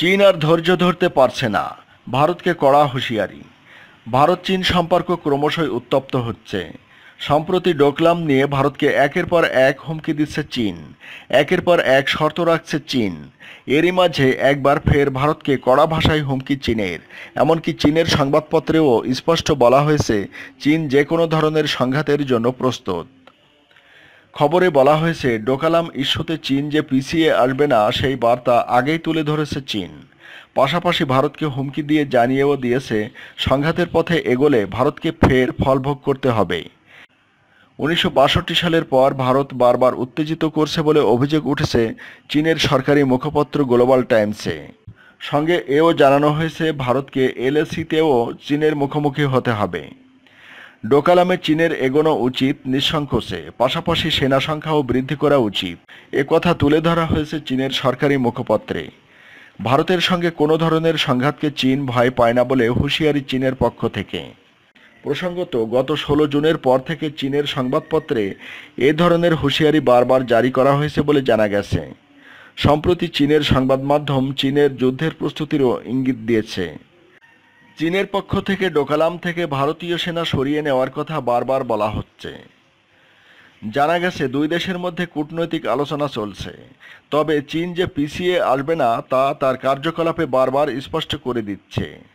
চীন আর ধৈর্য ধরতে পারছে না। ভারতকে কড়া হুঁশিয়ারি। ভারত চীন সম্পর্ক ক্রমশই উত্তপ্ত হচ্ছে। সম্প্রতি ডোকলাম নিয়ে ভারতকে একের পর এক হুমকি দিচ্ছে চীন, একের পর এক শর্ত রাখছে চীন। এরই মাঝে একবার ফের ভারতকে কড়া ভাষায় হুমকি চীনের, এমনকি চীনের সংবাদপত্রেও স্পষ্ট বলা হয়েছে, চীন যে কোনো ধরনের সংঘাতের জন্য প্রস্তুত। খবরে বলা হয়েছে, ডোকালাম ইস্যুতে চীন যে পিছিয়ে আসবে না, সেই বার্তা আগেই তুলে ধরেছে চীন। পাশাপাশি ভারতকে হুমকি দিয়ে জানিয়েও দিয়েছে, সংঘাতের পথে এগোলে ভারতকে ফের ফলভোগ করতে হবে। উনিশশো বাষট্টি সালের পর ভারত বারবার উত্তেজিত করছে বলে অভিযোগ উঠেছে চীনের সরকারি মুখপত্র গ্লোবাল টাইমসে। সঙ্গে এও জানানো হয়েছে, ভারতকে এলএসিতেও চীনের মুখোমুখি হতে হবে। ডোকালামে চীনের এগোনো উচিত নিঃসংকোচে, পাশাপাশি সেনা সংখ্যাও বৃদ্ধি করা উচিত। এ কথা তুলে ধরা হয়েছে চীনের সরকারি মুখপত্রে। ভারতের সঙ্গে কোনো ধরনের সংঘাতকে চীন ভয় পায় না বলে হুঁশিয়ারি চীনের পক্ষ থেকে। প্রসঙ্গত, গত ষোলো জুনের পর থেকে চীনের সংবাদপত্রে এ ধরনের হুঁশিয়ারি বারবার জারি করা হয়েছে বলে জানা গেছে। সম্প্রতি চীনের সংবাদ মাধ্যম চীনের যুদ্ধের প্রস্তুতিরও ইঙ্গিত দিয়েছে। চীনের পক্ষ থেকে ডোকালাম থেকে ভারতীয় সেনা সরিয়ে নেওয়ার কথা বারবার বলা হচ্ছে। জানা গেছে, দুই দেশের মধ্যে কূটনৈতিক আলোচনা চলছে। তবে চীন যে পিছিয়ে আসবে না, তা তার কার্যকলাপে বারবার স্পষ্ট করে দিচ্ছে।